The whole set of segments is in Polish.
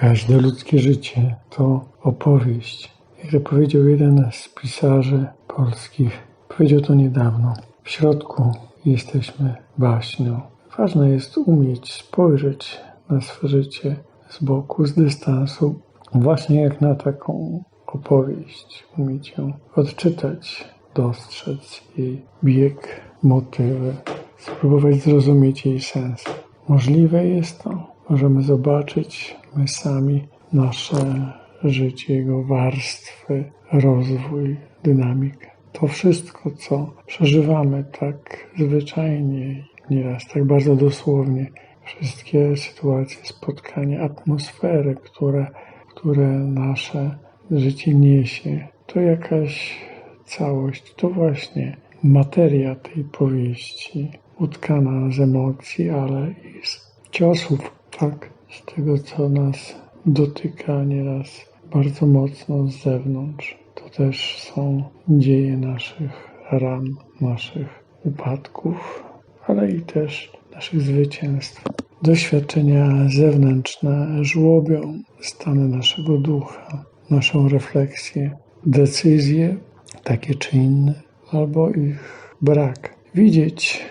Każde ludzkie życie to opowieść. Jak powiedział jeden z pisarzy polskich, powiedział to niedawno. W środku jesteśmy baśnią. Ważne jest umieć spojrzeć na swoje życie z boku, z dystansu, właśnie jak na taką opowieść. Umieć ją odczytać, dostrzec jej bieg, motywy, spróbować zrozumieć jej sens. Możliwe jest to. Możemy zobaczyć my sami nasze życie, jego warstwy, rozwój, dynamikę. To wszystko, co przeżywamy tak zwyczajnie, nieraz tak bardzo dosłownie, wszystkie sytuacje, spotkania, atmosfery, które, które nasze życie niesie, to jakaś całość, to właśnie materia tej powieści, utkana z emocji, ale i z ciosów, tak, z tego, co nas dotyka nieraz bardzo mocno z zewnątrz. To też są dzieje naszych ran, naszych upadków, ale i też naszych zwycięstw. Doświadczenia zewnętrzne żłobią stany naszego ducha, naszą refleksję, decyzje takie czy inne, albo ich brak. Widzieć,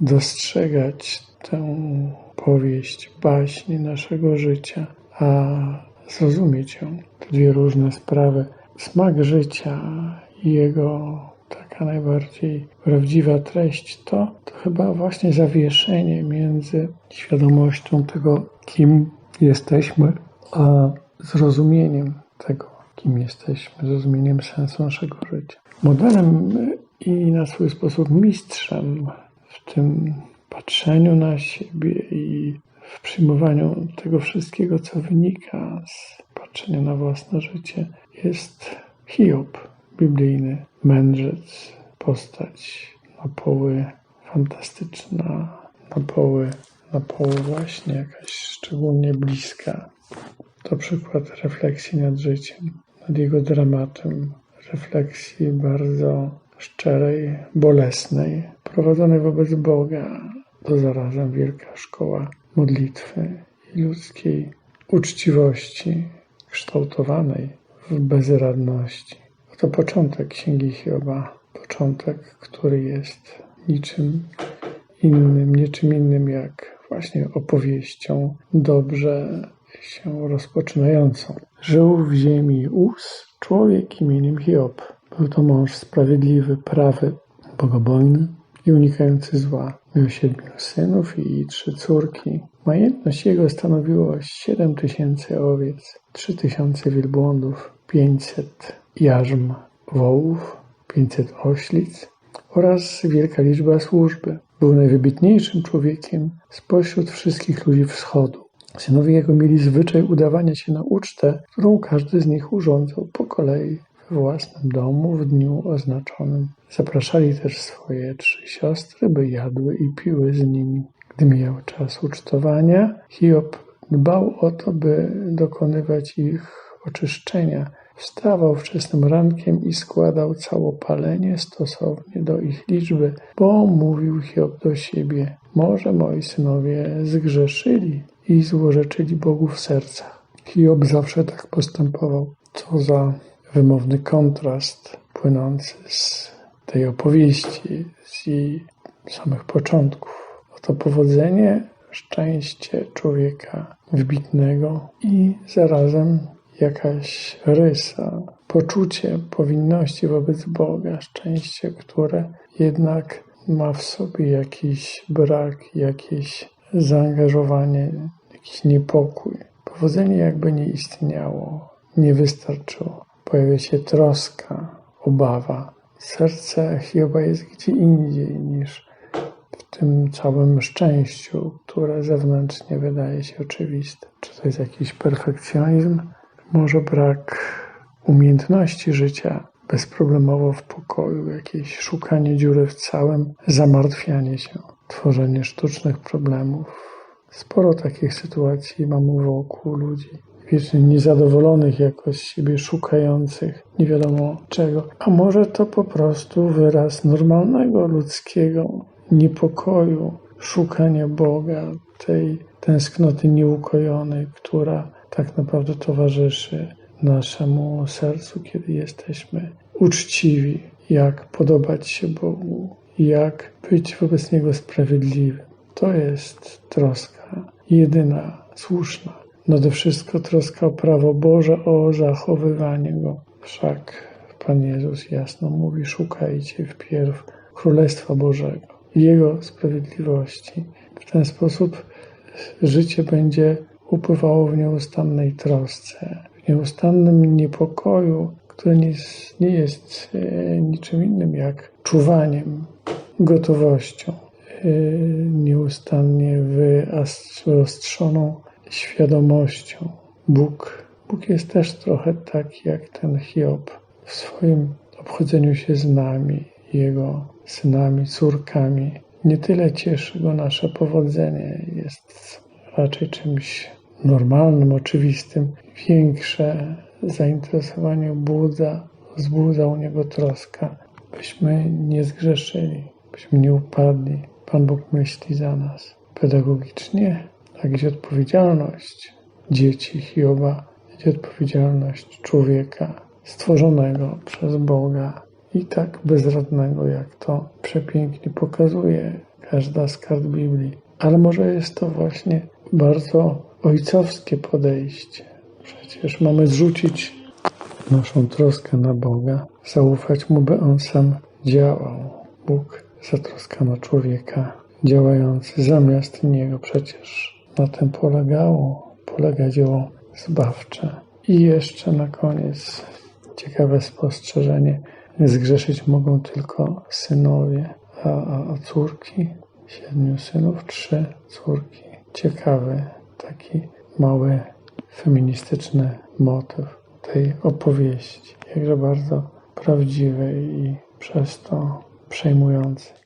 dostrzegać tę powieść, baśń naszego życia, a zrozumieć ją. To dwie różne sprawy. Smak życia i jego taka najbardziej prawdziwa treść to, to chyba właśnie zawieszenie między świadomością tego, kim jesteśmy, a zrozumieniem tego, kim jesteśmy, zrozumieniem sensu naszego życia. Modelem i na swój sposób mistrzem w tym patrzeniu na siebie i w przyjmowaniu tego wszystkiego, co wynika z patrzenia na własne życie, jest Hiob, biblijny mędrzec, postać na poły fantastyczna, na poły, na poły właśnie jakaś szczególnie bliska. To przykład refleksji nad życiem, nad jego dramatem, refleksji bardzo szczerej, bolesnej, prowadzonej wobec Boga. To zarazem wielka szkoła modlitwy i ludzkiej uczciwości, kształtowanej w bezradności. Oto początek Księgi Hioba, początek, który jest niczym innym, niczym innym jak właśnie opowieścią dobrze się rozpoczynającą. Żył w ziemi Us człowiek imieniem Hiob. Był to mąż sprawiedliwy, prawy, bogobojny i unikający zła. Miał siedmiu synów i trzy córki. Majętność jego stanowiło siedem tysięcy owiec, trzy tysiące wielbłądów, pięćset jarzm wołów, pięćset oślic oraz wielka liczba służby. Był najwybitniejszym człowiekiem spośród wszystkich ludzi wschodu. Synowie jego mieli zwyczaj udawania się na ucztę, którą każdy z nich urządzał po kolei własnym domu w dniu oznaczonym. Zapraszali też swoje trzy siostry, by jadły i piły z nimi. Gdy mijał czas ucztowania, Hiob dbał o to, by dokonywać ich oczyszczenia. Wstawał wczesnym rankiem i składał całopalenie stosownie do ich liczby, bo mówił Hiob do siebie, może moi synowie zgrzeszyli i złorzeczyli Bogu w sercach. Hiob zawsze tak postępował. Co za wymowny kontrast płynący z tej opowieści, z jej samych początków. Oto powodzenie, szczęście człowieka wybitnego i zarazem jakaś rysa, poczucie powinności wobec Boga, szczęście, które jednak ma w sobie jakiś brak, jakieś zaangażowanie, jakiś niepokój. Powodzenie jakby nie istniało, nie wystarczyło. Pojawia się troska, obawa. Serce Hioba jest gdzie indziej niż w tym całym szczęściu, które zewnętrznie wydaje się oczywiste. Czy to jest jakiś perfekcjonizm? Może brak umiejętności życia bezproblemowo w pokoju, jakieś szukanie dziury w całym, zamartwianie się, tworzenie sztucznych problemów. Sporo takich sytuacji mamy wokół ludzi niezadowolonych jakoś siebie, szukających nie wiadomo czego. A może to po prostu wyraz normalnego ludzkiego niepokoju, szukania Boga, tej tęsknoty nieukojonej, która tak naprawdę towarzyszy naszemu sercu, kiedy jesteśmy uczciwi, jak podobać się Bogu, jak być wobec Niego sprawiedliwym. To jest troska jedyna, słuszna. Nade wszystko troska o prawo Boże, o zachowywanie Go. Wszak Pan Jezus jasno mówi, szukajcie wpierw Królestwa Bożego Jego sprawiedliwości. W ten sposób życie będzie upływało w nieustannej trosce, w nieustannym niepokoju, który nie jest, nie jest e, niczym innym jak czuwaniem, gotowością, e, nieustannie wyostrzoną świadomością. Bóg, Bóg jest też trochę taki jak ten Hiob w swoim obchodzeniu się z nami, Jego synami, córkami. Nie tyle cieszy go nasze powodzenie, jest raczej czymś normalnym, oczywistym. Większe zainteresowanie budza, wzbudza u niego troska, byśmy nie zgrzeszyli, byśmy nie upadli. Pan Bóg myśli za nas. Pedagogicznie, a gdzie odpowiedzialność dzieci Hioba, gdzie odpowiedzialność człowieka stworzonego przez Boga i tak bezradnego, jak to przepięknie pokazuje każda z kart Biblii. Ale może jest to właśnie bardzo ojcowskie podejście. Przecież mamy zrzucić naszą troskę na Boga, zaufać Mu, by On sam działał. Bóg zatroskano człowieka, działający zamiast Niego. Przecież na tym polegało, polega dzieło zbawcze. I jeszcze na koniec ciekawe spostrzeżenie. Zgrzeszyć mogą tylko synowie, a, a, a córki? Siedmiu synów, trzy córki. Ciekawy taki mały feministyczny motyw tej opowieści. Jakże bardzo prawdziwy i przez to przejmujący.